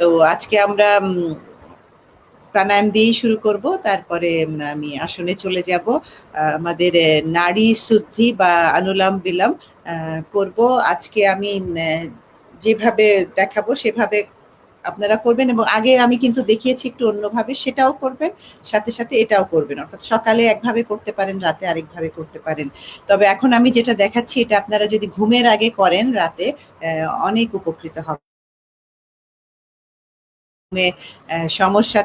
তো আজকে আমরা প্রাণায়াম দিয়েই শুরু করব। তারপরে আমি আসনে চলে যাব। আমাদের নারী শুদ্ধি বা অনুলাম বিলাম করব। আজকে আমি যেভাবে দেখাবো সেভাবে আপনারা করবেন এবং আগে আমি কিন্তু দেখিয়েছি একটু অন্যভাবে, সেটাও করবেন, সাথে সাথে এটাও করবেন। অর্থাৎ সকালে একভাবে করতে পারেন, রাতে আরেকভাবে করতে পারেন। তবে এখন আমি যেটা দেখাচ্ছি, এটা আপনারা যদি ঘুমের আগে করেন রাতে অনেক উপকৃত হবে সমস্যা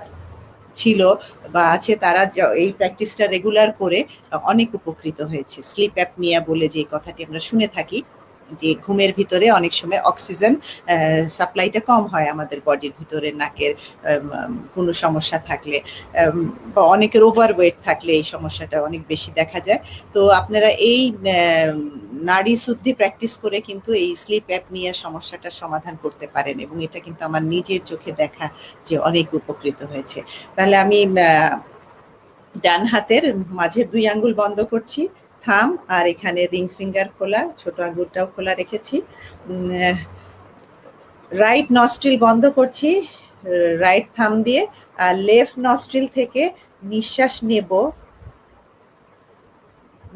ছিল বা আছে তারা এই প্র্যাকটিসটা রেগুলার করে অনেক উপকৃত হয়েছে। স্লিপ অ্যাপ অ্যাপনিয়া বলে যে কথাটি আমরা শুনে থাকি। যে ঘুমের ভিতরে অনেক সময় অক্সিজেন সাপ্লাইটা কম হয় আমাদের বডির ভিতরে, নাকের কোনো সমস্যা থাকলে বা অনেকের ওভার ওয়েট থাকলে এই সমস্যাটা অনেক বেশি দেখা যায়। তো আপনারা এই নারী শুদ্ধি প্র্যাকটিস করে কিন্তু এই স্লিপ অ্যাপ নিয়ে সমস্যাটা সমাধান করতে পারেন এবং এটা কিন্তু আমার নিজের চোখে দেখা যে অনেক উপকৃত হয়েছে। তাহলে আমি ডান হাতের মাঝের দুই আঙ্গুল বন্ধ করছি। থাম, আর এখানে রিং ফিঙ্গার খোলা, ছোট আঙ্গুলটাও খোলা রেখেছি। রাইট নস্ট্রিল বন্ধ করছি রাইট থাম দিয়ে, আর লেফট নস্ট্রিল থেকে নিঃশ্বাস নেব।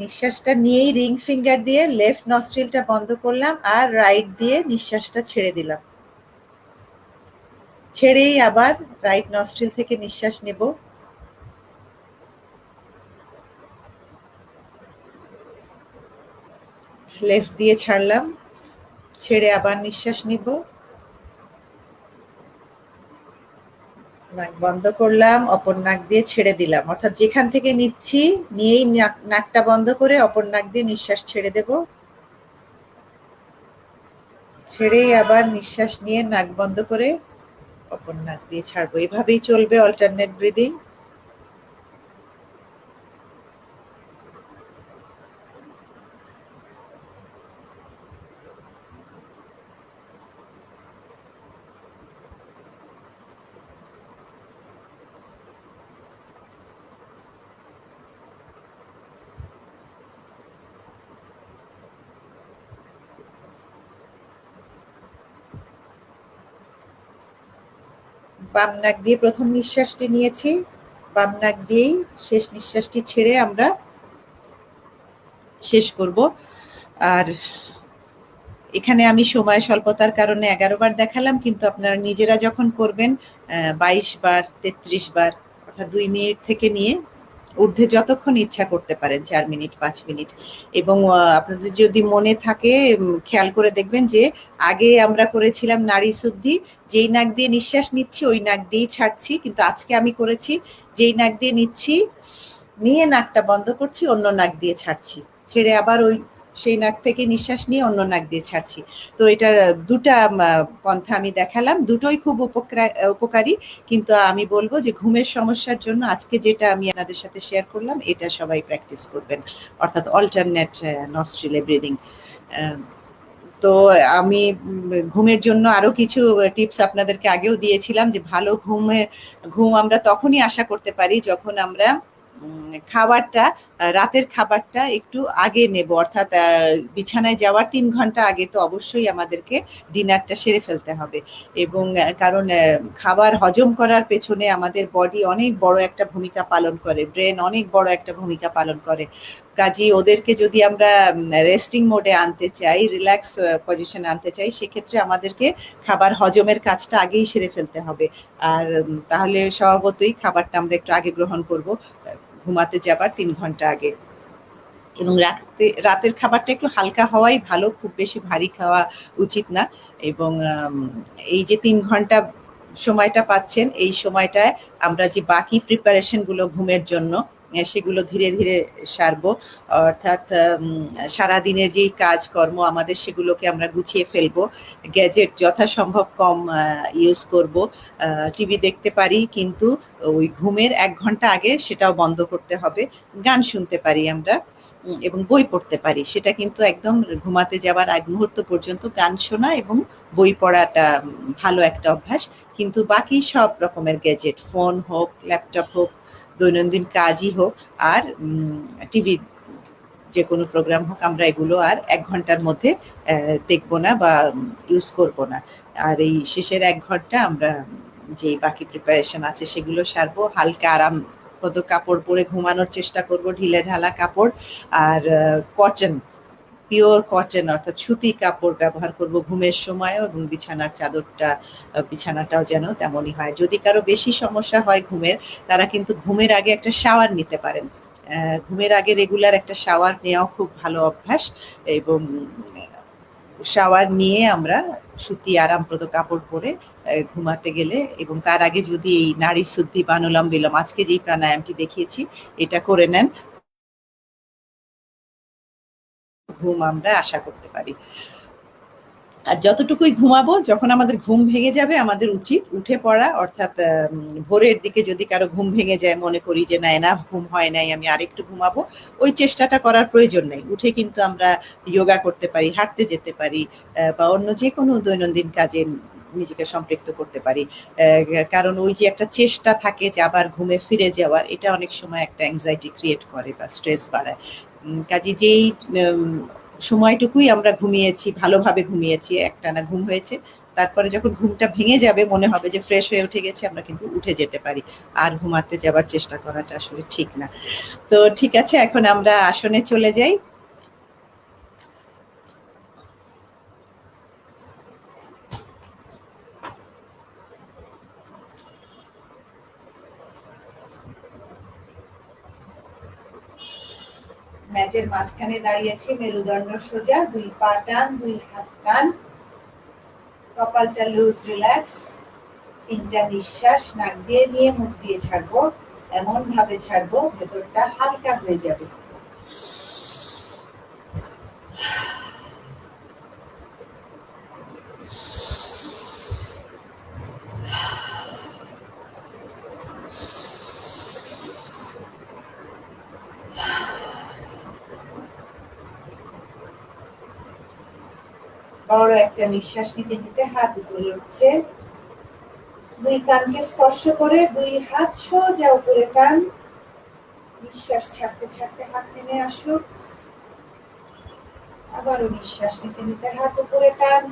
নিঃশ্বাসটা নিয়েই রিং ফিঙ্গার দিয়ে লেফট নস্ট্রিলটা বন্ধ করলাম, আর রাইট দিয়ে নিঃশ্বাসটা ছেড়ে দিলাম। ছেড়েই আবার রাইট নস্ট্রিল থেকে নিঃশ্বাস নেব। লেফট দিয়ে ছাড়লাম। ছেড়ে আবার নিঃশ্বাস নিব। নাক বন্ধ করলাম, অপর নাক দিয়ে ছেড়ে দিলাম। অর্থাৎ যেখান থেকে নিচ্ছি, নিয়েই নাকটা বন্ধ করে অপর নাক দিয়ে নিঃশ্বাস ছেড়ে দেব। ছেড়েই আবার নিঃশ্বাস নিয়ে নাক বন্ধ করে অপর নাক দিয়ে ছাড়বো। এভাবেই চলবে অল্টারনেট ব্রিদিং বাম নাক দিয়ে প্রথম নিঃশ্বাসটি নিয়েছি, বাম নাক দিয়েই শেষ নিঃশ্বাসটি ছেড়ে আমরা শেষ করব। আর এখানে আমি সময় স্বল্পতার কারণে এগারো বার দেখালাম, কিন্তু আপনারা নিজেরা যখন করবেন বাইশ বার, তেত্রিশ বার, অর্থাৎ দুই মিনিট থেকে নিয়ে ঊর্ধ্বে যতক্ষণ ইচ্ছা করতে পারেন, চার মিনিট, পাঁচ মিনিট। এবং আপনাদের যদি মনে থাকে খেয়াল করে দেখবেন যে, আগে আমরা করেছিলাম নারী শুদ্ধি, যেই নাক দিয়ে নিঃশ্বাস নিচ্ছি, ওই নাক দিয়েই ছাড়ছি। কিন্তু আজকে আমি করেছি, যেই নাক দিয়ে নিচ্ছি, নিয়ে নাকটা বন্ধ করছি, অন্য নাক দিয়ে ছাড়ছি। ছেড়ে আবার ওই সেই নাক থেকে নিঃশ্বাস নিয়ে অন্য নাক দিয়ে ছাড়ছি। তো এটার দুটা পন্থা আমি দেখালাম। দুটোই খুব উপকারী কিন্তু আমি বলব যে ঘুমের সমস্যার জন্য আজকে যেটা আমি আপনাদের সাথে শেয়ার করলাম, এটা সবাই প্র্যাকটিস করবেন। অর্থাৎ অল্টারনেট নস্ট্রিলে ব্রিদিং তো আমি ঘুমের জন্য আরও কিছু টিপস আপনাদেরকে আগেও দিয়েছিলাম যে ভালো ঘুমে, ঘুম আমরা তখনই আশা করতে পারি যখন আমরা খাবারটা রাতের খাবারটা একটু আগে নেব। অর্থাৎ বিছানায় যাওয়ার তিন ঘণ্টা আগে তো অবশ্যই আমাদেরকে ডিনারটা সেরে ফেলতে হবে। এবং কারণ খাবার হজম করার পেছনে আমাদের বডি অনেক বড় একটা ভূমিকা পালন করে। ব্রেন অনেক বড় একটা ভূমিকা পালন করে। কাজে ওদেরকে যদি আমরা রেস্টিং মোডে আনতে চাই, রিল্যাক্স পজিশন আনতে চাই, সেক্ষেত্রে আমাদেরকে খাবার হজমের কাজটা আগেই সেরে ফেলতে হবে। আর তাহলে স্বভাবতই খাবারটা আমরা একটু আগে গ্রহণ করব। ঘুমাতে যাবার তিন ঘণ্টা আগে। এবং রাতে, রাতের খাবারটা একটু হালকা হওয়াই ভালো, খুব বেশি ভারী খাওয়া উচিত না। এবং এই যে তিন ঘণ্টা সময়টা পাচ্ছেন, এই সময়টায় আমরা যে বাকি প্রিপারেশনগুলো ঘুমের জন্য সেগুলো ধীরে ধীরে সারব। অর্থাৎ সারাদিনের যেই কাজকর্ম, আমাদের সেগুলোকে আমরা গুছিয়ে ফেলব। গ্যাজেট যথাসম্ভব কম ইউজ করব। টিভি দেখতে পারি, কিন্তু ওই ঘুমের এক ঘণ্টা আগে সেটাও বন্ধ করতে হবে। গান শুনতে পারি আমরা এবং বই পড়তে পারি। সেটা কিন্তু একদম ঘুমাতে যাওয়ার আগ মুহূর্ত পর্যন্ত গান শোনা এবং বই পড়াটা ভালো একটা অভ্যাস। কিন্তু বাকি সব রকমের গ্যাজেট, ফোন হোক, ল্যাপটপ হোক দৈনন্দিন কাজই হোক আর টিভি যে কোনো প্রোগ্রাম হোক, আমরা এগুলো আর এক ঘণ্টার মধ্যে দেখব না বা ইউজ করব না। আর এই শেষের এক ঘণ্টা আমরা যে বাকি প্রিপারেশন আছে সেগুলো সারবো। হালকা আরাম কত কাপড় পরে ঘুমানোর চেষ্টা করব, ঢিলে ঢালা কাপড় আর কটন পিওর কটন, অর্থাৎ সুতি কাপড় ব্যবহার করব ঘুমের সময়ও এবং বিছানার চাদরটা বিছানাটাও যেন তেমনই হয়। যদি কারও বেশি সমস্যা হয় ঘুমের, তারা কিন্তু ঘুমের আগে একটা শাওয়ার নিতে পারেন। ঘুমের আগে রেগুলার একটা শাওয়ার নেওয়াও খুব ভালো অভ্যাস এবং শাওয়ার নিয়ে আমরা সুতি আরামপ্রদ কাপড় পরে ঘুমাতে গেলে এবং তার আগে যদি এই নারী শুদ্ধি বানুলম বিলম আজকে যেই প্রাণায়ামটি দেখিয়েছি, এটা করে নেন। ঘুম আমরা আশা করতে পারি। আর যতটুকুই ঘুমাবো, যখন আমাদের ঘুম ভেঙে যাবে, আমাদের উচিত উঠে পড়া, অর্থাৎ ভোরের দিকে যদি কারও ঘুম ভেঙে যায়, মনে করি যে, না এনাফ ঘুম হয় নাই, আমি আরেকটু ঘুমাবো, ওই চেষ্টাটা করার প্রয়োজন নেই। উঠে কিন্তু আমরা যোগা করতে পারি, হাঁটতে যেতে পারি বা অন্য যে কোনো দৈনন্দিন কাজে নিজেকে সম্পৃক্ত করতে পারি। কারণ ওই যে একটা চেষ্টা থাকে যে, আবার ঘুমে ফিরে যাওয়ার, এটা অনেক সময় একটা অ্যাংজাইটি ক্রিয়েট করে বা স্ট্রেস বাড়ায়। কাজে যেই সময়টুকুই আমরা ঘুমিয়েছি, ভালোভাবে ঘুমিয়েছি, একটানা ঘুম হয়েছে, তারপরে যখন ঘুমটা ভেঙে যাবে, মনে হবে যে ফ্রেশ হয়ে উঠে গেছে, আমরা কিন্তু উঠে যেতে পারি। আর ঘুমাতে যাবার চেষ্টা করাটা আসলে ঠিক না। তো ঠিক আছে, এখন আমরা আসনে চলে যাই। ম্যাটের মাঝখানে দাঁড়িয়েছি মেরুদণ্ড সোজা, দুই পা টান, দুই হাত টান। কপালটা লুজ রিল্যাক্স তিনটা নিঃশ্বাস, নাক দিয়ে নিয়ে মুখ দিয়ে ছাড়বো এমন ভাবে ছাড়বো, ভেতরটা হালকা হয়ে যাবে। বড় একটা নিঃশ্বাস নিতে নিতে হাত উপরে উঠছে। দুই কানকে স্পর্শ করে দুই হাত সোজা উপরে টান। নিঃশ্বাস ছাড়তে ছাড়তে হাত নেমে আসুক আবারও নিঃশ্বাস নিতে নিতে হাত উপরে টান।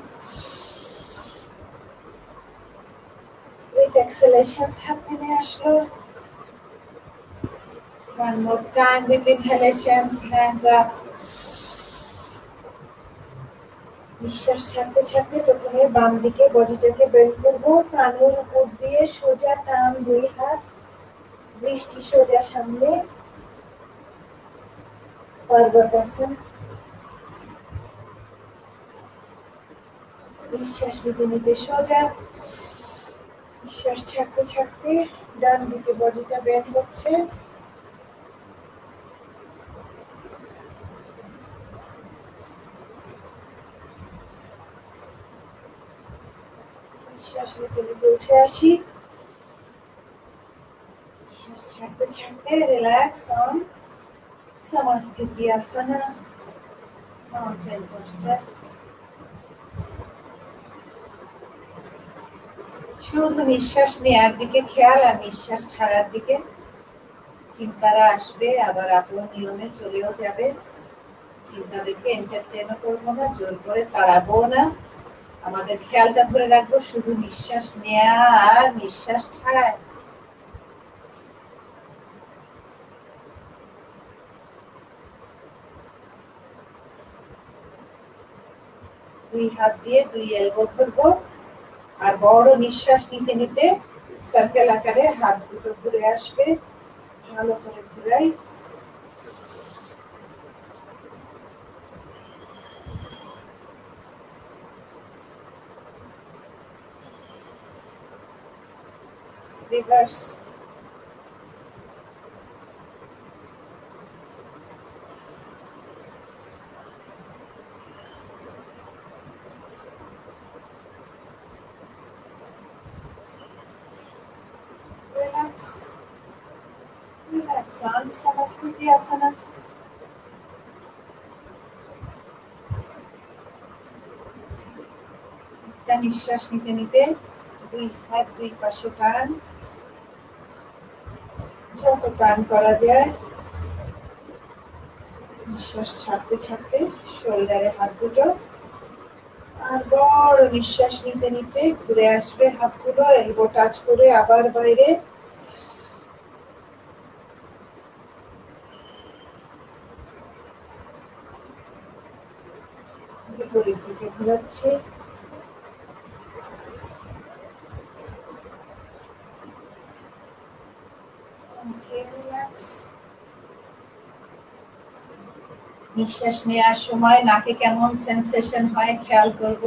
With exhalations হাত নেমে আসলো। One more time, with inhalations, hands up নিঃশ্বাস ছাড়তে ছাড়তে প্রথমে বাম দিকে বডিটাকে বেন্ড করব, কানের উপর দিয়ে সোজা টান দুই হাত, দৃষ্টি সোজা সামনে। পর্বতাসন নিঃশ্বাস নিতে নিতে সোজা। নিঃশ্বাস ছাড়তে ছাড়তে ডান দিকে বডিটা বেন্ড হচ্ছে। নিতে নিতে উঠে আসি। ছাড়তে ছাড়তে রিল্যাক্স অন আসনা। মাউন্টেন পোস্টার শুধু নিঃশ্বাস নেয়ার দিকে খেয়াল আর নিঃশ্বাস ছাড়ার দিকে। চিন্তারা আসবে, আবার আপন নিয়মে চলেও যাবে। চিন্তা দেখে এন্টারটেনও করব না, জোর করে তাড়াবো না। আমাদের খেয়ালটা ধরে রাখব, শুধু নিঃশ্বাস নেয়া আর নিঃশ্বাস ছাড়ায় দুই হাত দিয়ে দুই এলবো ধরবো আর বড় নিঃশ্বাস নিতে নিতে সার্কেল আকারে হাত দুটো ঘুরে আসবে, ভালো করে ঘুরাই। reverse. Relax. Relax on Samastiti Asana. একটা নিঃশ্বাস নিতে নিতে দুই হাত দুই পাশে টান যত টান করা যায়। নিঃশ্বাস ছাড়তে ছাড়তে শোল্ডারে হাত দুটো। আর বড় নিঃশ্বাস নিতে নিতে ঘুরে আসবে হাতগুলো এলবো টাচ করে আবার বাইরে। বিপরীত দিকে ঘুরাচ্ছি। নিঃশ্বাস নেওয়ার সময় নাকে কেমন সেন্সেশন হয় খেয়াল করব।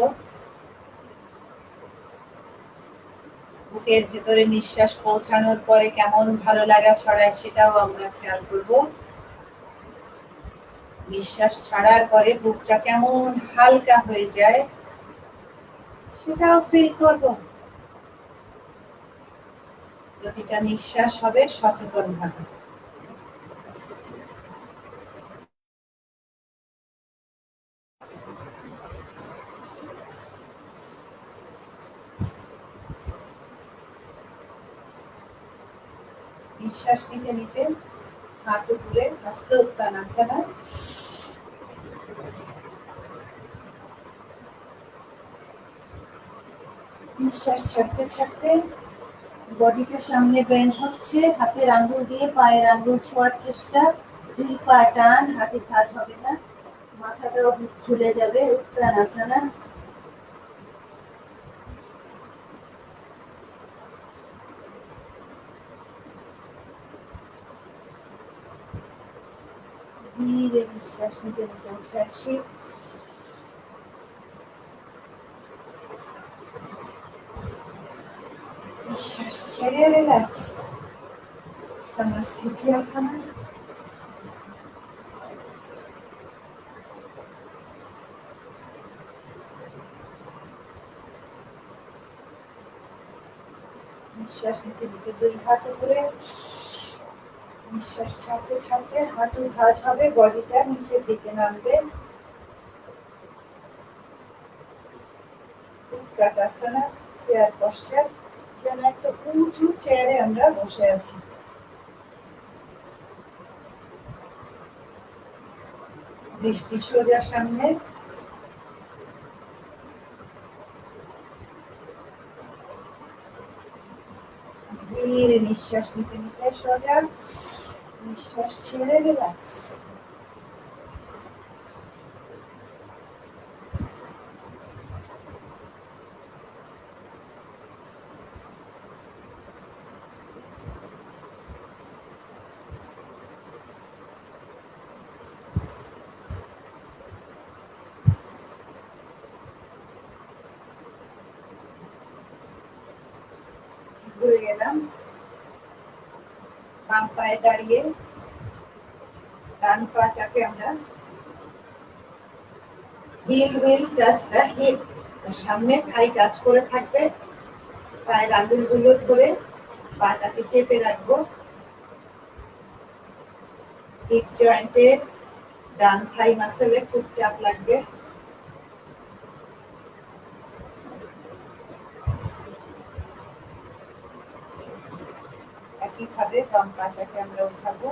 বুকের ভেতরে নিঃশ্বাস পৌঁছানোর পরে কেমন ভালো লাগা ছড়ায় সেটাও আমরা খেয়াল করব। নিঃশ্বাস ছাড়ার পরে বুকটা কেমন হালকা হয়ে যায়, সেটাও ফিল করব। প্রতিটা নিঃশ্বাস হবে সচেতন ভাবে। নিঃশ্বাস নিতে নিতে হাত উপরে হস্ত উত্তানাসনা নিঃশ্বাস ছাড়তে ছাড়তে বডিটা সামনে বেন্ড হচ্ছে, হাতের আঙ্গুল দিয়ে পায়ের আঙ্গুল ছোঁয়ার চেষ্টা। দুই পা টান হাঁটু ভাঁজ হবে না। মাথাটাও ঝুলে যাবে উত্তানাসনা ধীরে নিঃশ্বাস নিতে নিতে উঠে আসি নিঃশ্বাস ছেড়ে রিল্যাক্স সমস্থিতি আসনা নিঃশ্বাস নিতে নিতে দুই হাত উপরে নিঃশ্বাস ছাড়তে ছাড়তে হাঁটু ভাঁজ হবে, বডিটা নিচের দিকে নামবে। চেয়ার পশ্চাৎ, যেন একটা উঁচু চেয়ারে আমরা বসে আছি। দৃষ্টি সোজা সামনে। নিঃশ্বাস নিতে নিতে সোজা। নিঃশ্বাস ছেড়ে রিল্যাক্স ঘুরে গেলাম পায়ে দাঁড়িয়ে ডান পাটাকে আমরা heel will touch the hip সামনে থাই কাজ করে থাকবে। পায়ের আঙুলগুলো ধরে পাটাকে চেপে রাখব। হিপ জয়েন্টের ডান থাই মাসেলে খুব চাপ লাগবে। একইভাবে বাম পাটাকে আমরা উঠাবো।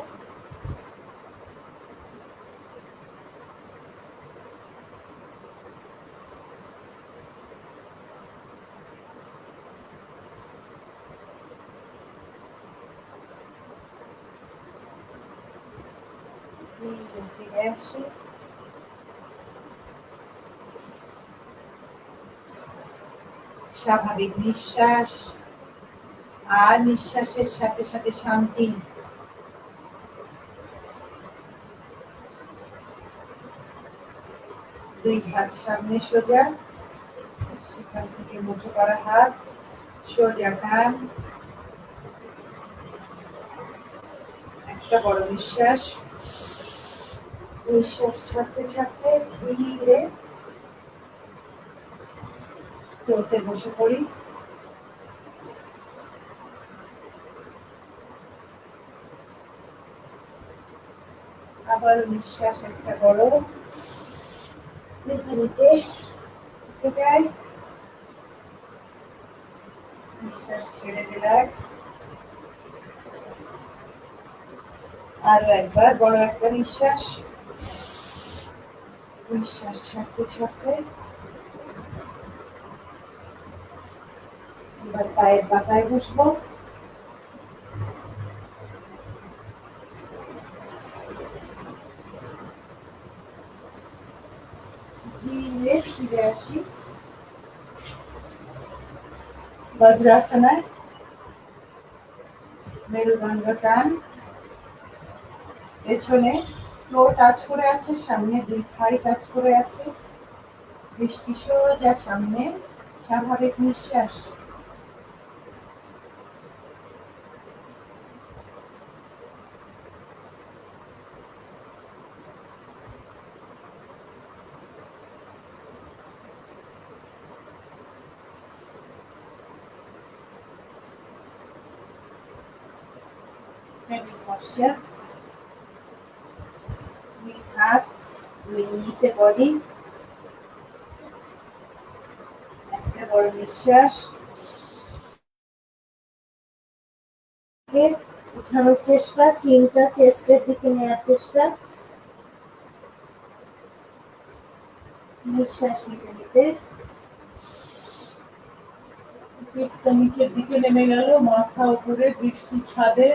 আসি স্বাভাবিক নিঃশ্বাস। আর নিঃশ্বাসের সাথে সাথে শান্তি। দুই হাত সামনে সোজা, সেখান থেকে মুঠো করা হাত, সোজা টান একটা বড় নিঃশ্বাস। নিঃশ্বাস ছাড়তে ছাড়তে ধীরে বসে পড়ি। প্রবল নিঃশ্বাস একটা বড় নিতে উঠে যায়। নিঃশ্বাস ছেড়ে রিল্যাক্স আরও একবার বড় একটা নিঃশ্বাস। নিঃশ্বাস ছাড়তে ছাড়তে। এবার পায়ের পাতায় বসবো। ফিরে আসি। বজ্রাসনায় মেরুদণ্ড টান। পেছনে টো টাচ করে আছে, সামনে দুই থাই টাচ করে আছে। দৃষ্টি সোজা সামনে, স্বাভাবিক নিঃশ্বাস। Posture. দুই হাত দুই নিতে বডি একটা বড় নিঃশ্বাস। উঠানোর চেষ্টা, চিনটা চেস্টের দিকে নেওয়ার চেষ্টা। নিঃশ্বাস নিতে নিতে। পেটটা নিচের দিকে নেমে গেল, মাথা উপরে, দৃষ্টি ছাদে।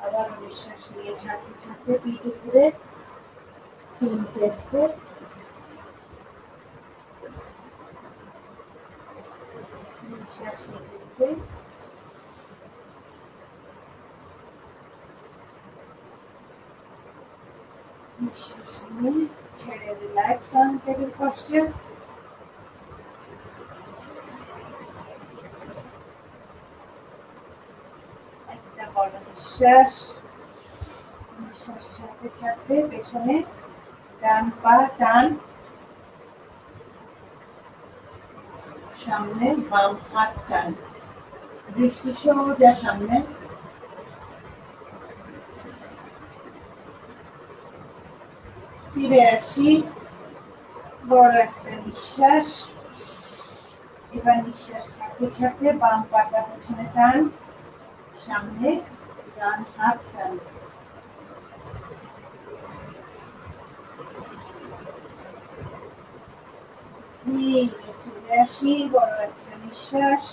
আবার নিঃশ্বাস নিয়ে ছাড়তে ছাড়তে পিঠ উপরে চিন চেস্টে নিঃশ্বাস নিতে নিতে নিঃশ্বাস নিয়ে ছেড়ে রিল্যাক্স বড় নিঃশ্বাস নিঃশ্বাস ছাড়তে ছাড়তে পেছনে ডান পা টান। সামনে বাম হাত টান। দৃষ্টি সোজা সামনে। ফিরে আসি। বড় একটা নিঃশ্বাস। এবার নিঃশ্বাস ছাড়তে ছাড়তে বাম পাটা পেছনে টান। সামনে ডান হাত টান। ফিরে আসি, বড় একটা নিঃশ্বাস।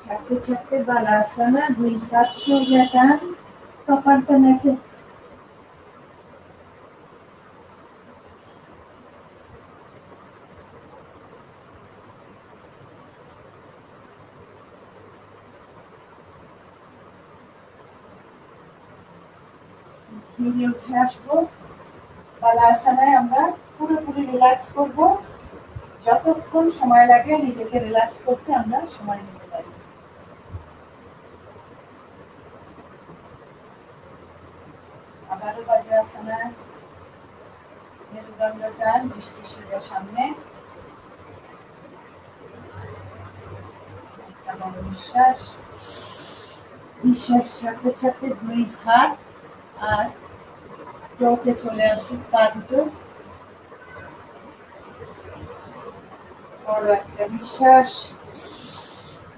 ছাড়তে ছাড়তে বালাসনা দুই হাত সোজা টান। ধীরে উঠে আসব বালাসনায় আমরা পুরোপুরি রিল্যাক্স করব। যতক্ষণ সময় লাগে নিজেকে রিল্যাক্স করতে আমরা সময় নিতে পারি। আবারও বজ্রাসনা মেরুদণ্ড টান দৃষ্টি সোজা সামনে। নিঃশ্বাস। নিঃশ্বাস ছাড়তে ছাড়তে দুই হাত আর টোতে চলে আসুক পা দুটো। বড় একটা নিঃশ্বাস।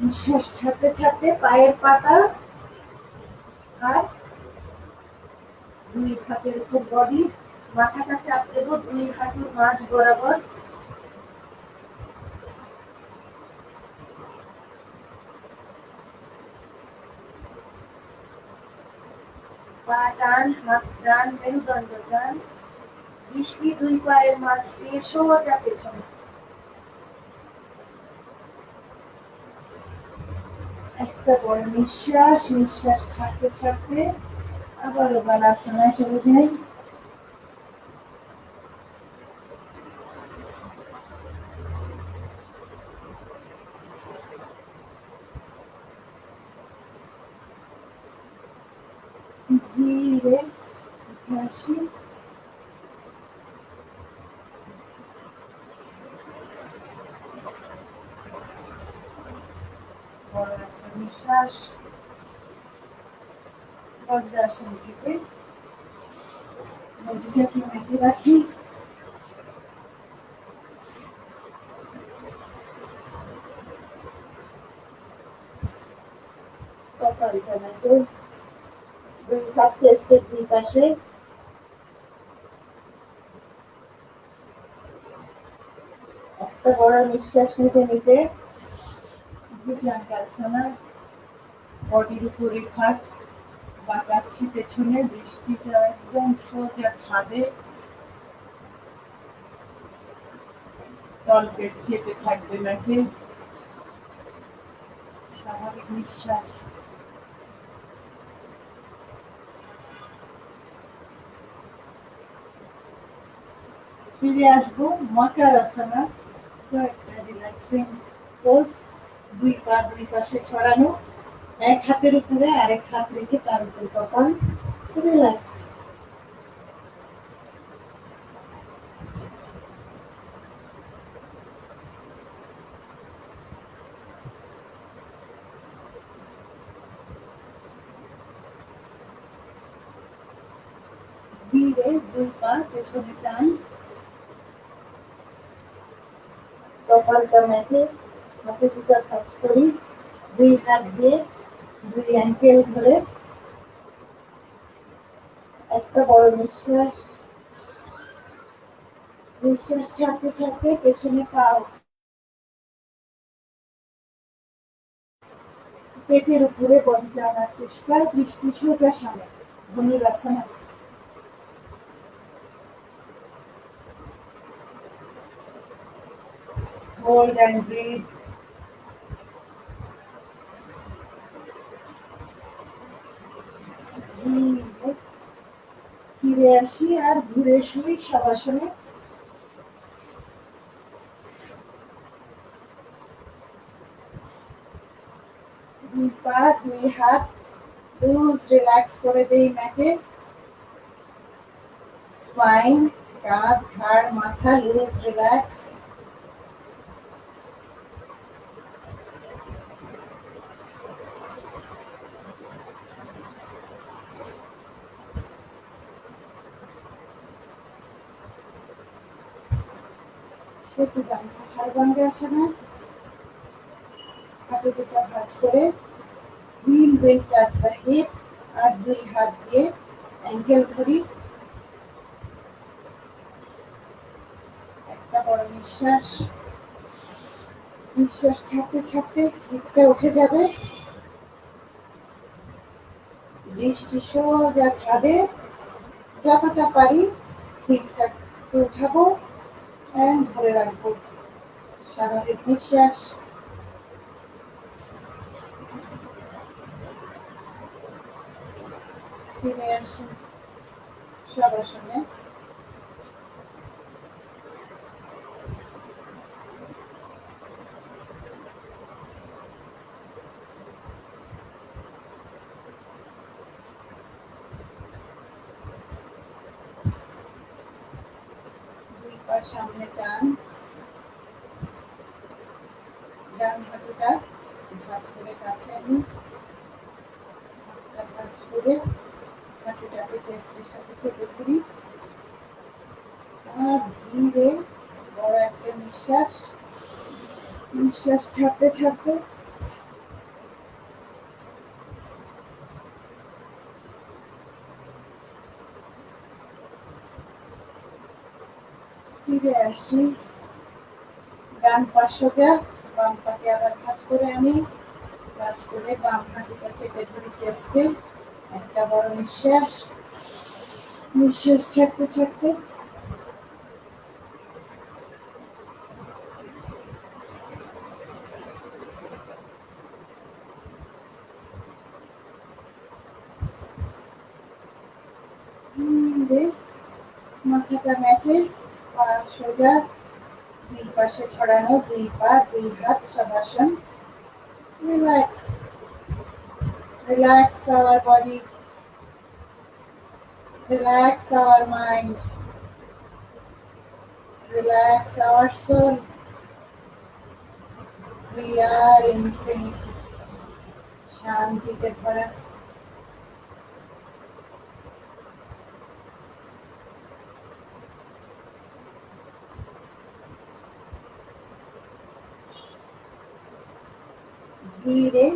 নিঃশ্বাস ছাড়তে ছাড়তে পায়ের পাতা আর দুই হাতের উপর বডি মাথাটা চাপ দেবো, দুই হাঁটুর মাঝ বরাবর। পা টান হাত টান মেরুদণ্ড টান দৃষ্টি দুই পায়ের মাঝ দিয়ে সোজা পেছনে। একটা বড় নিঃশ্বাস নিঃশ্বাস ছাড়তে ছাড়তে আবারও বালাসনায় চলে যাই ধীরে উঠে আসি বড় একটা নিঃশ্বাস বজ্রাসন থেকে বডিটাকে মেটে রাখি কপালটা মেটে দুই হাত চেস্টের দুই পাশে একটা একটা বড় নিঃশ্বাস নিতে নিতে ভুজাঙ্গাসনা বডির উপরে খাট বাঁকাচ্ছি পেছনে দৃষ্টিটা একদম সোজা ছাদে তলপেট চেপে থাকবে নাকি? স্বাভাবিক নিঃশ্বাস। ফিরে আসব মাকার আসানা একটা রিল্যাক্সিং পোজ দুই পা দুই পাশে ছড়ানো। এক হাতের উপরে, আরেক হাত রেখে তার উপর কপাল। রিল্যাক্স ধীরে দুই পা পেছনে টান। কপালটা মেটে হাতে দুটো কাজ করি। দুই হাত দিয়ে দুই অ্যাঙ্কেল ধরে। একটা বড় নিঃশ্বাস। নিঃশ্বাস ছাড়তে ছাড়তে পেছনে পা পেটের উপরে বডিটা আনার চেষ্টা, দৃষ্টি সোজা সামনে। ধনুরাসনা hold and breathe. ফিরে আসি আর ঘুরে শুই সবাসনে দুই পা, দুই হাত, লুজ, রিল্যাক্স করে দেই ম্যাটে স্পাইন কাঁধ ঘাড়, মাথা, লুজ, রিল্যাক্স। বান্ধা সারবান্ধে আসে না হাতে দুটো ভাঁজ করে হিল বেল টাচ দ্য আর দুই হাত দিয়ে অ্যাঙ্কেল ধরি একটা বড় নিঃশ্বাস নিঃশ্বাস ছাড়তে ছাড়তে হিপটা উঠে যাবে দৃষ্টি সোজা ছাদে, যতটা পারি হিপটা উঠাবো। ধরে রাখব। স্বাভাবিক নিঃশ্বাস। ফিরে আসি সবার দুই পা সামনে টান। ডান হাতটা ভাঁজ করে কাছে আনি। হাতটা ভাঁজ করে হাঁটুটাকে চেস্টের সাথে চেপে ধরি। আর ধীরে বড় একটা নিঃশ্বাস। নিঃশ্বাস ছাড়তে ছাড়তে ফিরে আসি ডান পা সোজা, বাম পাকে আবার ভাঁজ করে আনি। ভাঁজ করে বাম হাঁটুটা চেপে ধরি চেস্টে একটা বড় নিঃশ্বাস। নিঃশ্বাস ছাড়তে ছাড়তে। মাথাটা ম্যাচে পা সোজা। দুই পাশে ছড়ানো দুই পা দুই হাত shavasana relax relax our body relax our mind relax our soul we are infinity শান্তিতে ভরা ধীরে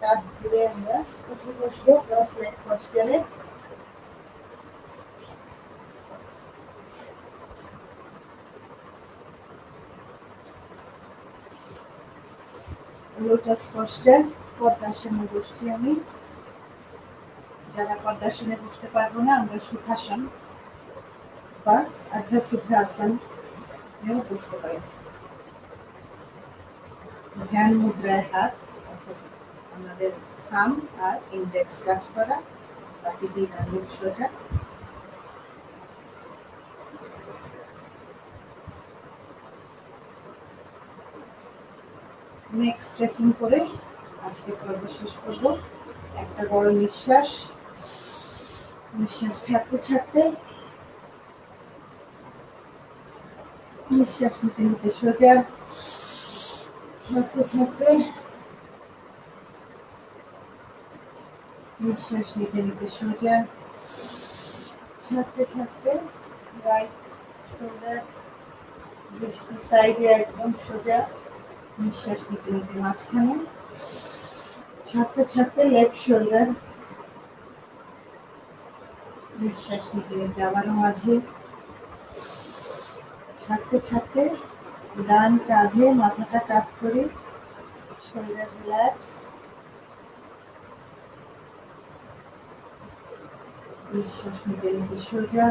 হাত ধীরে আমরা প্রথম প্রশ্ন ক্লাস নাইন লোটাস বসছে পদ্মাসনে বসছি আমি। যারা পদ্মাসনে বসতে পারব না, আমরা সুখাসন বা আধা সিদ্ধাসন নিয়েও বসতে পারি। ধ্যান মুদ্রায় হাত, আমাদের থাম আর ইন্ডেক্স টাচ করা, বাকি দিন আঙুল সোজা। স্ট্রেচিং করে আজকে পর্ব শেষ করব। একটা বড় নিঃশ্বাস। নিঃশ্বাস ছাড়তে ছাড়তে, নিঃশ্বাস নিতে নিতে সোজা। ছাড়তে ছাড়তে নিঃশ্বাস নিতে নিতে সোজা ছাড়তে ছাড়তে রাইট শোল্ডার দৃষ্টি সাইডে একদম সোজা, নিঃশ্বাস নিতে নিতে মাঝখানে ছাড়তে ছাড়তে লেফট শোল্ডার নিঃশ্বাস নিতে নিতে আবারও মাঝে, ছাড়তে ছাড়তে ডান কাঁধে মাথাটা কাত করি শোল্ডার রিল্যাক্স। নিঃশ্বাস নিতে নিতে সোজা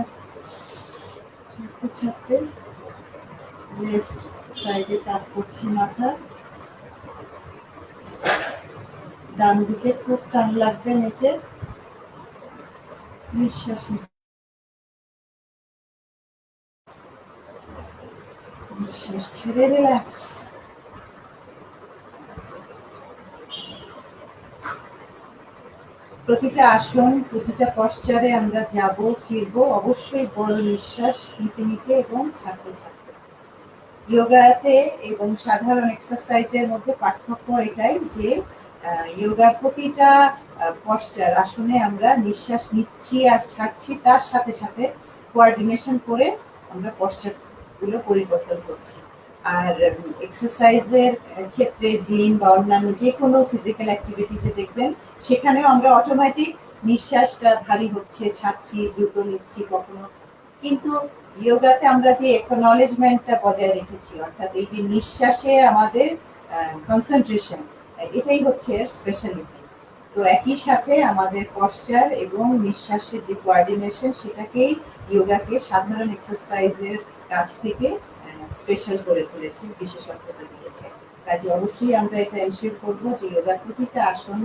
ছাড়তে ছাড়তে লেফট সাইডে কাত করছি মাথা। ডান দিকে খুব টান লাগবে নেকে। নিঃশ্বাস নিতে নিঃশ্বাস ছেড়ে রিল্যাক্স প্রতিটা আসন, প্রতিটা পশ্চারে আমরা যাব, ফিরবো, অবশ্যই বড় নিঃশ্বাস নিতে নিতে এবং ছাড়তে ছাড়তে। যোগাতে এবং সাধারণ এক্সারসাইজের মধ্যে পার্থক্য এটাই যে যোগার প্রতিটা পশ্চার আসনে আমরা নিঃশ্বাস নিচ্ছি আর ছাড়ছি তার সাথে সাথে কোয়ার্ডিনেশন করে আমরা পশ্চার গুলো পরিবর্তন করছি। আর এক্সারসাইজের ক্ষেত্রে জিম বা অন্যান্য যে কোনো ফিজিক্যাল অ্যাক্টিভিটিসে দেখবেন, সেখানেও আমরা অটোমেটিক নিঃশ্বাসটা ভারী হচ্ছে, ছাড়ছি, দ্রুত নিচ্ছি কখনো। কিন্তু যোগাতে আমরা যে একনলেজমেন্টটা বজায় রেখেছি, অর্থাৎ এই যে নিঃশ্বাসে আমাদের কনসেন্ট্রেশন এটাই হচ্ছে স্পেশালিটি তো একই সাথে আমাদের পশ্চার এবং নিঃশ্বাসের যে কোয়ার্ডিনেশন সেটাকেই যোগাকে সাধারণ এক্সারসাইজের কাছ থেকে স্পেশাল করে তুলেছে বিশেষত্বতা দিয়েছে। কাজে অবশ্যই আমরা এটা এনশিওর করব যে যোগার প্রতিটা আসন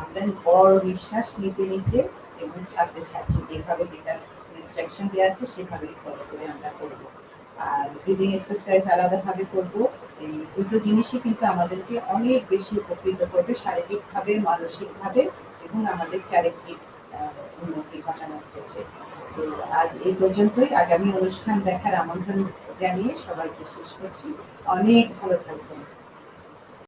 আমরা বড় নিঃশ্বাস নিতে নিতে এবং ছাড়তে ছাড়তে যেভাবে যেটা ইনস্ট্রাকশন দেওয়া আছে, সেভাবেই ফলো করে আমরা করব। আর ব্রিদিং এক্সারসাইজ আলাদাভাবে করব। এই দুটো জিনিসই কিন্তু আমাদেরকে অনেক বেশি উপকৃত করবে শারীরিকভাবে, মানসিকভাবে এবং আমাদের চারিত্রিক উন্নতি ঘটানোর ক্ষেত্রে। তো আজ এই পর্যন্তই। আগামী অনুষ্ঠান দেখার আমন্ত্রণ জানিয়ে সবাইকে শেষ করছি। অনেক ভালো থাকবেন।